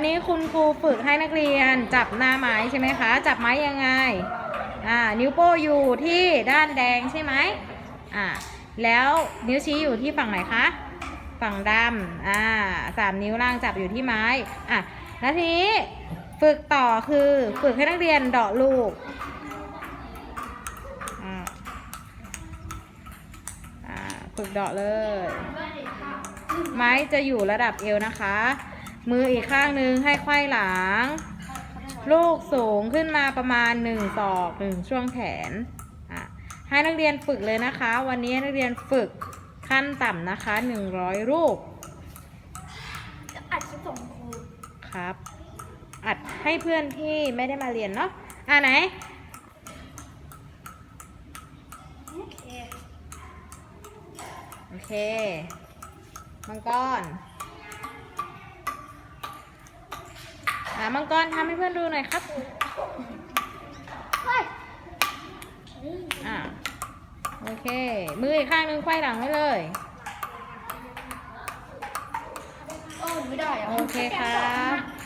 าวนี้คุณครูฝึกให้นักเรียนจับหน้าไม้ใช่ไหมคะ จับไม้ยังไง อ่า นิ้วโป้อยู่ที่ด้านแดงใช่ไหมอ่า แล้วนิ้วชี้อยู่ที่ฝั่งไหนคะ ฝั่งดำอ่าสามนิ้วล่างจับอยู่ที่ไม้ อะ แล้วทีนี้ฝึกต่อคือฝึกให้นักเรียนเดาะลูกอ่าฝึกเดาะเลย ไม้จะอยู่ระดับเอวนะคะ มืออีกข้างหนึงให้ไขว้หลัง ลูกสูงขึ้นมาประมาณ1ศอกหนึ่งช่วงแขนอะให้นักเรียนฝึกเลยนะคะ วันนี้นักเรียนฝึกขั้นต่ำนะคะ100รูปอัดคลิปส่งครูครับ อัดให้เพื่อนที่ไม่ได้มาเรียนเนาะอ่าไหนโอเคโอเค มังกร อ่ามังกรทำให้เพื่อนดูหน่อยครับเฮ้ยอ่าโอเค มืออีกข้างหนึงไขว้หลังไว้เลยโอ้ไม่ได้อะโอเคครับ